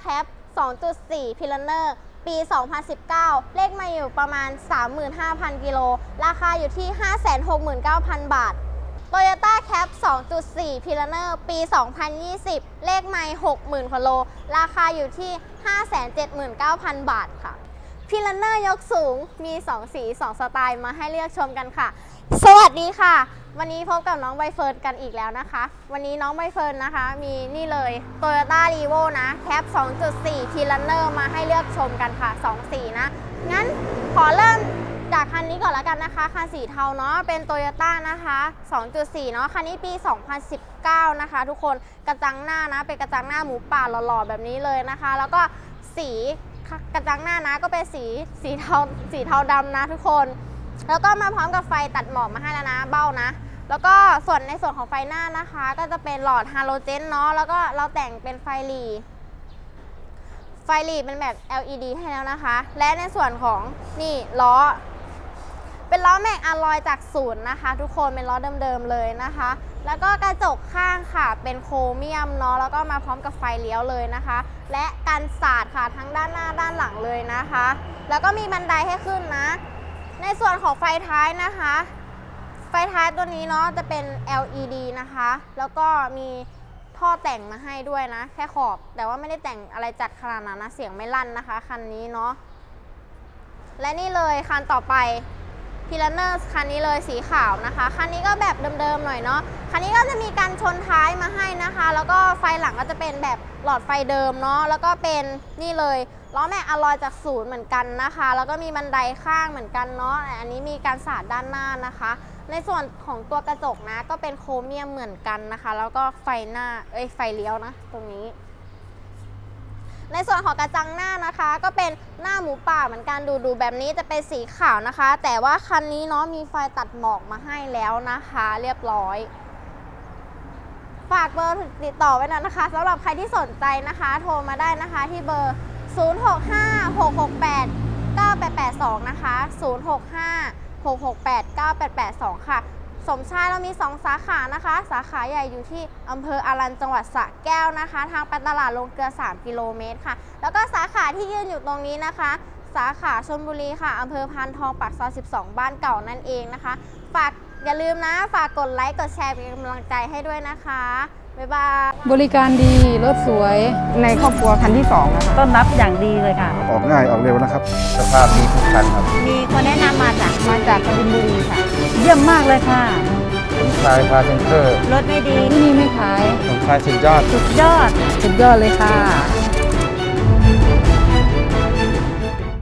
Toyota Cap 2.4 p i l a n e r ปี 2019 เลขมาอยู่ประมาณ 35,000 กิโล ราคาอยู่ที่ 569,000 บาท Toyota Cap 2.4 p i l a n e r ปี 2020 เลขไม่60,000กว่าโล ราคาอยู่ที่ 579,000 บาทค่ะพิลเนอร์ยกสูงมี 2 สี 2 สไตล์มาให้เลือกชมกันค่ะ สวัสดีค่ะ วันนี้พบกับน้องใบเฟิร์นกันอีกแล้วนะคะ วันนี้น้องใบเฟิร์นนะคะ มีนี่เลย Toyota r e v o นะ Cap 2.4พิลเนอร์มาให้เลือกชมกันค่ะ 2 สีนะ งั้นขอเริ่มจากคันนี้ก่อนแล้วกันนะคะ คันสีเทาเนาะเป็น Toyota นะคะ 2.4 เนาะคันนี้ปี 2019 นะคะ ทุกคนกระจังหน้านะ เป็นกระจังหน้าหมูป่าหล่อๆ แบบนี้เลยนะคะ แล้วก็สีกระจังหน้านะก็เป็นสีสีเทาสีเทาดำนะทุกคน แล้วก็มาพร้อมกับไฟตัดหมอกมาให้แล้วนะเบ้านะ แล้วก็ส่วนในส่วนของไฟหน้านะคะ ก็จะเป็นหลอดฮาโลเจนเนาะแล้วก็เราแต่งเป็นไฟหลีไฟหลีเป็นแบบ LED ให้แล้วนะคะ และในส่วนของนี่ล้อ เป็นล้อแม็กอะลอยจากศูนย์นะคะ ทุกคนเป็นล้อเดิมๆเลยนะคะ แล้วก็กระจกข้างค่ะเป็นโครเมียมเนาะแล้วก็มาพร้อมกับไฟเลี้ยวเลยนะคะ และกันสาดค่ะทั้งด้านหน้าด้านหลังเลยนะคะ แล้วก็มีบันไดให้ขึ้นนะ ในส่วนของไฟท้ายนะคะ ไฟท้ายตัวนี้เนาะจะเป็น LED นะคะ แล้วก็มีท่อแต่งมาให้ด้วยนะ แค่ขอบ แต่ว่าไม่ได้แต่งอะไรจัดขนาดนั้นนะเสียงไม่ลั่นนะคะ คันนี้เนาะและนี่เลยคันต่อไปพิลเนอร์คันนี้เลยสีขาวนะคะ คันนี้ก็แบบเดิมๆหน่อยเนาะคันนี้ก็จะมีการชนท้ายมาให้นะคะ แล้วก็ไฟหลังก็จะเป็นแบบหลอดไฟเดิมเนาะแล้วก็เป็นนี่เลย ล้อแม็กอะลอยจากศูนย์เหมือนกันนะคะ แล้วก็มีบันไดข้างเหมือนกันเนาะแต่อันนี้มีการสาดด้านหน้านะคะ ในส่วนของตัวกระจกนะ ก็เป็นโครเมียมเหมือนกันนะคะ แล้วก็ไฟหน้าเอ้ยไฟเลี้ยวนะ ตรงนี้ ในส่วนของกระจังหน้านะคะ ก็เป็นหน้าหมูป่าเหมือนกันดูดูแบบนี้จะเป็นสีขาวนะคะ แต่ว่าคันนี้เนาะมีไฟตัดหมอกมาให้แล้วนะคะ เรียบร้อยฝากเบอร์ติดต่อไว้นะนะคะสำหรับใครที่สนใจนะคะ โทรมาได้นะคะที่เบอร์ 0656689882 นะคะ 0656689882 ค่ะ สมชายเรามี 2 สาขานะคะ สาขาใหญ่อยู่ที่อำเภออารันจังหวัดสระแก้วนะคะ ทางไปตลาดลงเกลือ 3 กิโลเมตรค่ะ แล้วก็สาขาที่ยืนอยู่ตรงนี้นะคะ สาขาชลบุรีค่ะอำเภอพานทองปากซอย 12 บ้านเก่านั่นเองนะคะ ฝากอย่าลืมนะ ฝากกดไลค์ กดแชร์เป็นกำลังใจให้ด้วยนะคะ บ๊ายบาย บริการดี รถสวย ในครอบครัวคันที่สองนะคะต้อนรับอย่างดีเลยค่ะ ออกง่ายออกเร็วนะครับ สภาพดีทุกคันครับ มีคนแนะนำมาจากมาจากกบินบุรีค่ะ เยี่ยมมากเลยค่ะสมชายพาเซนเตอร์รถไม่ดีที่นี่ไม่ขายสมชายสุดยอด สุดยอด สุดยอดเลยค่ะ